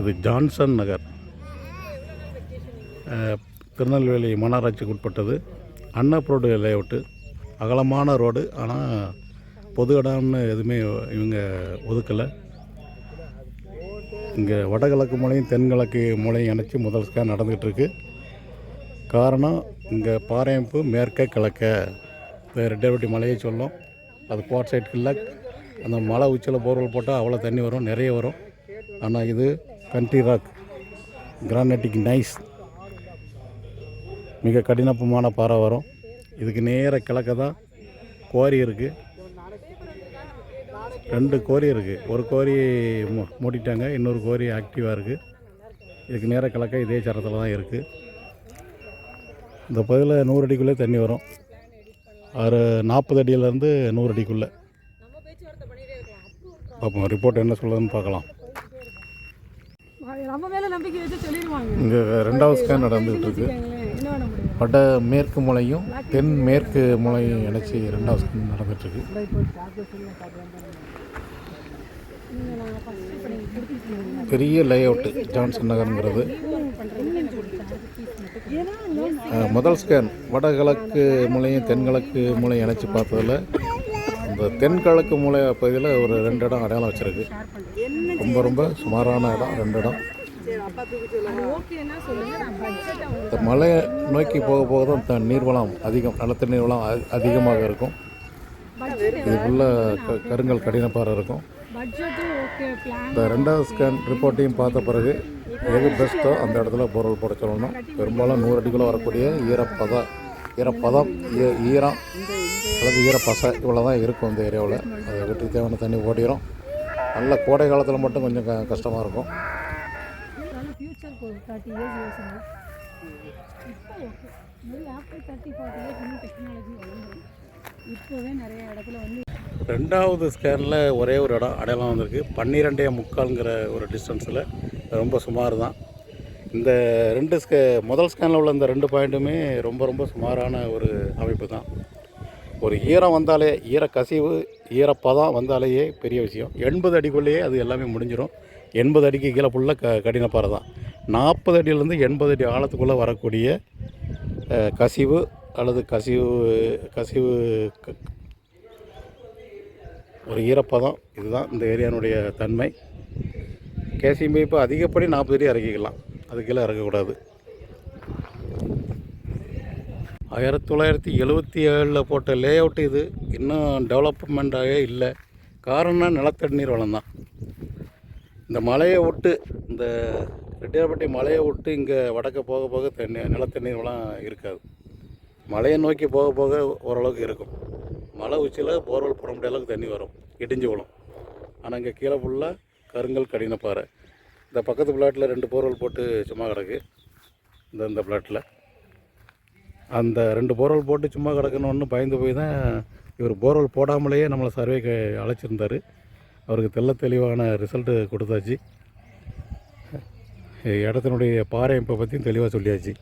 இது ஜான்சன் நகர். திருநெல்வேலி மாநகராட்சிக்கு உட்பட்டது. அன்னப் ரோடு லேஅவுட்டு அகலமான ரோடு. ஆனால் பொது இடம்னு எதுவுமே இவங்க ஒதுக்கலை. இங்கே வடகிழக்கு மூலையும் தென்கிழக்கு மூலையும் இணைச்சி முதல் ஸ்கேன் நடந்துகிட்ருக்கு காரணம் இங்கே பாறையமைப்பு மேற்க கிழக்க. இந்த ரெட்டவட்டி மலையை சொல்லும். அது கோட் சைடுக்குள்ள அந்த மலை உச்சியில் போர்வெல் போட்டால் அவ்வளோ தண்ணி வரும் நிறைய வரும். ஆனால் இது கண்ட்ரி ராக் கிரானைட்டிக் நைஸ். மிக கடினப்பமான பாறை வரும். இதுக்கு நேர கிழக்க தான் கோரி இருக்குது ரெண்டு கோரி இருக்குது ஒரு கோரி மூ- மூடிட்டாங்க. இன்னொரு கோரி ஆக்டிவாக இருக்குது இதுக்கு நேர கிழக்க இதே சரத்தில் தான் இருக்குது இந்த பகுதியில் நூறு அடிக்குள்ளே தண்ணி வரும். ஒரு நாற்பது அடியிலேருந்து நூறு அடிக்குள்ளே. பார்ப்போம் ரிப்போர்ட் என்ன சொல்லுதுன்னு பார்க்கலாம். நம்ம மேல நம்பிக்கை வச்சு சொல்லிடுவாங்க. இங்கே ரெண்டாவது ஸ்கேன் நடந்துகிட்டு இருக்கு. வட மேற்கு மூலையும் தென் மேற்கு மூலையும் இணைச்சி ரெண்டாவது ஸ்கேன் நீங்க கொடுத்துருக்கீங்க பெரிய லே அவுட்டு ஜான்சன் நகருங்கிறது. முதல் ஸ்கேன் வடகிழக்கு மூலையும் தென்கிழக்கு மூலையும் இணைச்சி பார்த்ததில் இந்த தென்கிழக்கு மூலை பகுதியில் ஒரு ரெண்டு இடம் அடையாளம் வச்சுருக்கு. ரொம்ப ரொம்ப சுமாரான இடம் ரெண்டு இடம். இந்த மலையை நோக்கி போக போக தான் த- நீர்வளம் அதிகம் நிலத்தடி நீர்வளம் அதிகமாக இருக்கும். இதுக்குள்ள இதுக்குள்ளே க கருங்கல் கடினப்பாறை இருக்கும். இந்த ரெண்டாவது ஸ்கேன் ரிப்போர்ட்டையும் பார்த்த பிறகு எது பெஸ்ட்டோ அந்த இடத்துல பொருள் போட சொல்லணும். பெரும்பாலும் நூறு அடிக்குள்ளே வரக்கூடிய ஈரப்பதம் ஈரப்பதம் ஈ- ஈரம். அல்லது ஈரப்பசை இவ்வளோ தான் இருக்கும் இந்த ஏரியாவில். அதை வீட்டுக்கு தேவையான தண்ணி ஓடிடும் நல்ல கோடை காலத்தில் மட்டும் கொஞ்சம் க கஷ்டமாக இருக்கும். ரெண்டாவது ஸ்கேனில் ஒரே ஒரு இடம் அடையாளம் வந்திருக்கு. பன்னிரெண்டே முக்கால்ங்கிற ஒரு டிஸ்டன்ஸில் ரொம்ப சுமார் தான் இந்த ரெண்டு ஸ்கே முதல் ஸ்கேனில் உள்ள இந்த ரெண்டு பாயிண்ட்டுமே ரொம்ப ரொம்ப சுமாரான ஒரு அமைப்பு தான் ஒரு ஈரம் வந்தாலே ஈர கசிவு ஈரப்பதம் வந்தாலேயே பெரிய விஷயம். எண்பது அடிக்குள்ளேயே அது எல்லாமே முடிஞ்சிடும் எண்பது அடிக்கு கீழே ஃபுல்லாக க கடினப்பாறை தான். நாற்பது அடியிலேருந்து எண்பது அடி ஆழத்துக்குள்ளே வரக்கூடிய கசிவு அல்லது கசிவு கசிவு க- ஒரு ஈரப்பதம். இதுதான் இந்த ஏரியானுடைய தன்மை. கேசிம்பி இப்போ அதிகப்படி நாற்பது அடி இறக்கிக்கலாம். அது கீழே இறக்கக்கூடாது. ஆயிரத்தி தொள்ளாயிரத்தி எழுபத்தி ஏழில் போட்ட லே அவுட் இது இன்னும் டெவலப்மெண்ட்டாகவே இல்லை. காரணம் நிலத்தடி நீர் வளம் தான் இந்த மலையை விட்டு இந்த ரெட்டியார்பட்டி மலையை விட்டு இங்கே வடக்க போக போக தண்ணி நிலத்தடி நீர் வளம் இருக்காது. மலையை நோக்கி போக போக ஓரளவுக்கு இருக்கும். மலை உச்சியில் போர்வெல் போட முடிய அளவுக்கு தண்ணி வரும். இடிஞ்சு விழும். ஆனால் இங்கே கீழே ஃபுல்லாக கருங்கல் கடினப்பாறை இந்த பக்கத்து பிளாட்டில் ரெண்டு போர்வெல் போட்டு சும்மா கிடக்கு. இந்த இந்த பிளாட்டில் அந்த ரெண்டு போர்வெல் போட்டு சும்மா கிடக்கணுன்னு பயந்து போய் தான் இவர் போர்வெல் போடாமலேயே நம்மளை சர்வேக்கு அழைச்சிருந்தார். அவருக்கு தெல்ல தெளிவான ரிசல்ட்டு கொடுத்தாச்சு. இடத்தினுடைய பாறை இப்போ பற்றியும் தெளிவாக சொல்லியாச்சு.